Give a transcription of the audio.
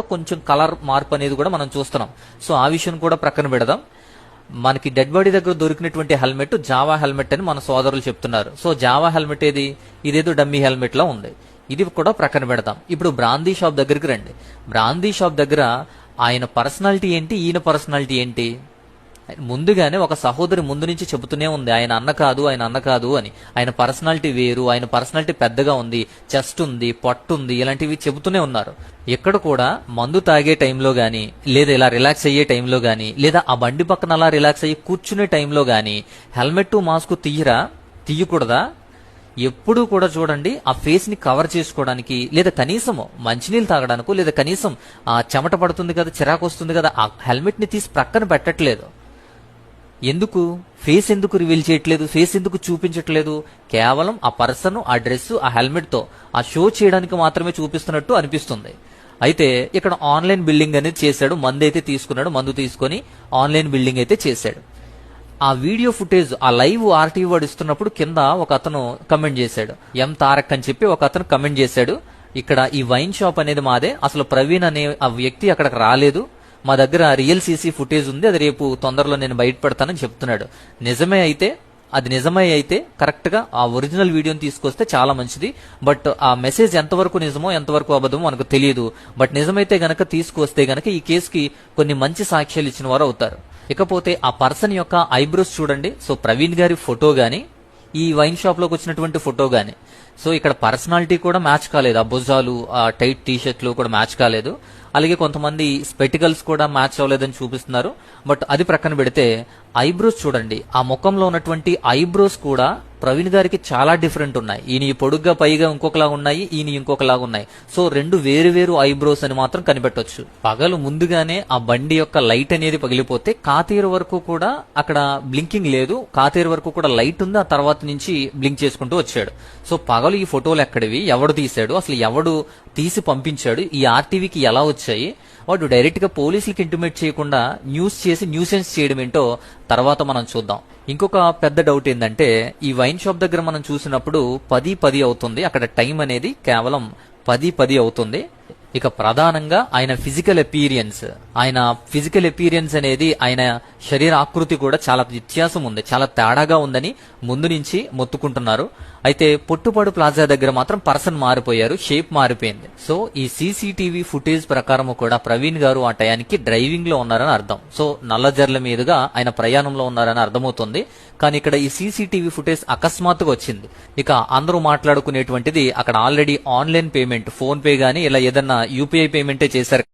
కొంచెం కలర్ మార్పు అనేది కూడా మనం చూస్తున్నాం. సో ఆ విషయం కూడా ప్రక్కన పెడదాం. మనకి డెడ్ బాడీ దగ్గర దొరికినటువంటి హెల్మెట్ జావా హెల్మెట్ అని మన సోదరులు చెప్తున్నారు. సో జావా హెల్మెట్ ఏది? ఇదేదో డమ్మీ హెల్మెట్ లా ఉంది. ఇది కూడా ప్రక్కన పెడదాం. ఇప్పుడు బ్రాందీ షాప్ దగ్గరికి రండి. బ్రాందీ షాప్ దగ్గర ఆయన పర్సనాలిటీ ఏంటి? ఈయన పర్సనాలిటీ ఏంటి? ముందుగానే ఒక సహోదరి ముందు నుంచి చెబుతూనే ఉంది ఆయన అన్న కాదు ఆయన అన్న కాదు అని. ఆయన పర్సనాలిటీ వేరు ఆయన పర్సనాలిటీ పెద్దగా ఉంది చెస్ట్ ఉంది పొట్టు ఉంది ఇలాంటివి చెబుతూనే ఉన్నారు. ఎక్కడ కూడా మందు తాగే టైంలో గాని లేదా ఇలా రిలాక్స్ అయ్యే టైంలో గాని లేదా ఆ బండి పక్కన అలా రిలాక్స్ అయ్యి కూర్చునే టైంలో గాని హెల్మెట్ మాస్క్ తీయరా? తీయకూడదా? ఎప్పుడూ కూడా చూడండి ఆ ఫేస్ని కవర్ చేసుకోవడానికి లేదా కనీసం మంచినీళ్ళు తాగడానికో లేదా కనీసం ఆ చెమట పడుతుంది కదా చిరాకు వస్తుంది కదా ఆ హెల్మెట్ని తీసి ప్రక్కన పెట్టట్లేదు. ఎందుకు? ఫేస్ ఎందుకు రివీల్ చేయట్లేదు? ఫేస్ ఎందుకు చూపించట్లేదు? కేవలం ఆ పర్సన్ ఆ డ్రెస్ ఆ హెల్మెట్తో ఆ షో చేయడానికి మాత్రమే చూపిస్తున్నట్టు అనిపిస్తుంది. అయితే ఇక్కడ ఆన్లైన్ బిల్డింగ్ అనేది చేశాడు. మందు అయితే తీసుకున్నాడు. మందు తీసుకొని ఆన్లైన్ బిల్డింగ్ అయితే చేశాడు. ఆ వీడియో ఫుటేజ్ ఆ లైవ్ ఆర్టీవీ వాడు ఇస్తున్నప్పుడు కింద ఒక అతను కమెంట్ చేశాడు. ఎం తారక్ అని చెప్పి ఒక అతను కమెంట్ చేశాడు. ఇక్కడ ఈ వైన్ షాప్ అనేది మాదే. అసలు ప్రవీణ్ అనే ఆ వ్యక్తి అక్కడికి రాలేదు. మా దగ్గర రియల్ సీసీ ఫుటేజ్ ఉంది అది రేపు తొందరలో నేను బయటపడతానని చెప్తున్నాడు. నిజమే అయితే అది నిజమే అయితే కరెక్ట్గా ఆ ఒరిజినల్ వీడియోని తీసుకొస్తే చాలా మంచిది. బట్ ఆ మెసేజ్ ఎంతవరకు నిజమో ఎంతవరకు అబద్ధమో మనకు తెలియదు. బట్ నిజమైతే గనక తీసుకొస్తే గనక ఈ కేసుకి కొన్ని మంచి సాక్ష్యాలు ఇచ్చిన వారు అవుతారు. ఇకపోతే ఆ పర్సన్ యొక్క ఐబ్రోస్ చూడండి. సో ప్రవీణ్ గారి ఫోటో గాని ఈ వైన్ షాప్లోకి వచ్చినటువంటి ఫోటో గాని. సో ఇక్కడ పర్సనాలిటీ కూడా మ్యాచ్ కాలేదు. ఆ భుజాలు ఆ టైట్ టీ షర్ట్లు కూడా మ్యాచ్ కాలేదు. అలాగే కొంతమంది స్పెటికల్స్ కూడా మ్యాచ్ అవ్వలేదని చూపిస్తున్నారు. బట్ అది ప్రక్కన పెడితే ఐబ్రోస్ చూడండి. ఆ ముఖంలో ఉన్నటువంటి ఐబ్రోస్ కూడా ప్రవీణ్ గారికి చాలా డిఫరెంట్ ఉన్నాయి. ఈయన ఈ పొడుగ్గా పైగా ఇంకొకలా ఉన్నాయి ఈయన ఇంకొకలాగా ఉన్నాయి. సో రెండు వేరు వేరు ఐబ్రోస్ అని మాత్రం కనిపెట్టొచ్చు. పగలు ముందుగానే ఆ బండి యొక్క లైట్ అనేది పగిలిపోతే కాతీరు వరకు కూడా అక్కడ బ్లింకింగ్ లేదు. కాతీరు వరకు కూడా లైట్ ఉంది. ఆ తర్వాత నుంచి బ్లింక్ చేసుకుంటూ వచ్చాడు. సో పగలు ఈ ఫోటోలు ఎక్కడివి? ఎవడు తీశాడు? అసలు ఎవడు తీసి పంపించాడు? ఈ ఆర్టీవీకి ఎలా వచ్చాయి? వాడు డైరెక్ట్గా పోలీసులకు ఇంటిమేట్ చేయకుండా న్యూస్ చేసి న్యూసెన్స్ చేయడం ఏంటో తర్వాత మనం చూద్దాం. ఇంకొక పెద్ద డౌట్ ఏంటంటే ఈ వైన్ షాప్ దగ్గర మనం చూసినప్పుడు పది పది అవుతుంది. అక్కడ టైం అనేది కేవలం పది పది అవుతుంది. ఇక ప్రధానంగా ఆయన ఫిజికల్ అపీరియన్స్ ఆయన ఫిజికల్ ఎపీరియన్స్ అనేది ఆయన శరీర ఆకృతి కూడా చాలా వ్యత్యాసం ఉంది చాలా తేడాగా ఉందని ముందు నుంచి మొత్తుకుంటున్నారు. అయితే పొట్టుపాడు ప్లాజా దగ్గర మాత్రం పర్సన్ మారిపోయారు షేప్ మారిపోయింది. సో ఈ సీసీటీవీ ఫుటేజ్ ప్రకారం కూడా ప్రవీణ్ గారు ఆ టయానికి డ్రైవింగ్లో ఉన్నారని అర్థం. సో నల్లజర్ల మీదుగా ఆయన ప్రయాణంలో ఉన్నారని అర్థమవుతుంది. కానీ ఇక్కడ ఈ సీసీటీవీ ఫుటేజ్ అకస్మాత్తుగా వచ్చింది. ఇక అందరూ మాట్లాడుకునేటువంటిది అక్కడ already online payment PhonePe గానీ ఇలా ఏదన్నా యూపీఐ పేమెంటే చేశారు.